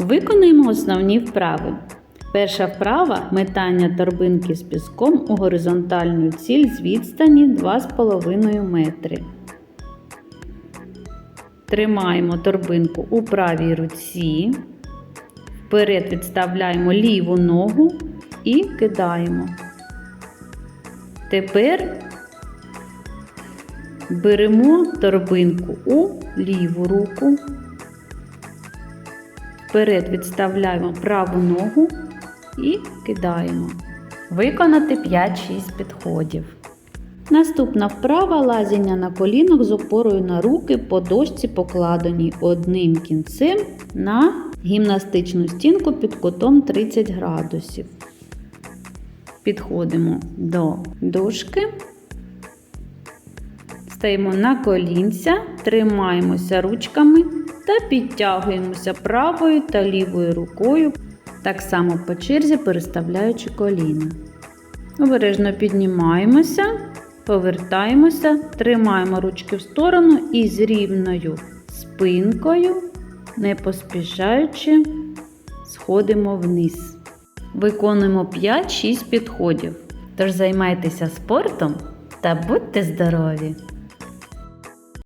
Виконуємо основні вправи. Перша вправа метання торбинки з піском у горизонтальну ціль з відстані 2,5 метри. Тримаємо торбинку у правій руці. Вперед відставляємо ліву ногу і кидаємо. Тепер беремо торбинку у ліву руку. Вперед відставляємо праву ногу і кидаємо. Виконати 5-6 підходів. Наступна вправа лазіння на колінах з опорою на руки по дошці покладеній одним кінцем на гімнастичну стінку під кутом 30 градусів. Підходимо до дошки. Стаємо на колінця, тримаємося ручками та підтягуємося правою та лівою рукою, так само по черзі переставляючи коліна. Обережно піднімаємося, повертаємося, тримаємо ручки в сторону і з рівною спинкою, не поспішаючи, сходимо вниз. Виконуємо 5-6 підходів. Тож займайтеся спортом та будьте здорові!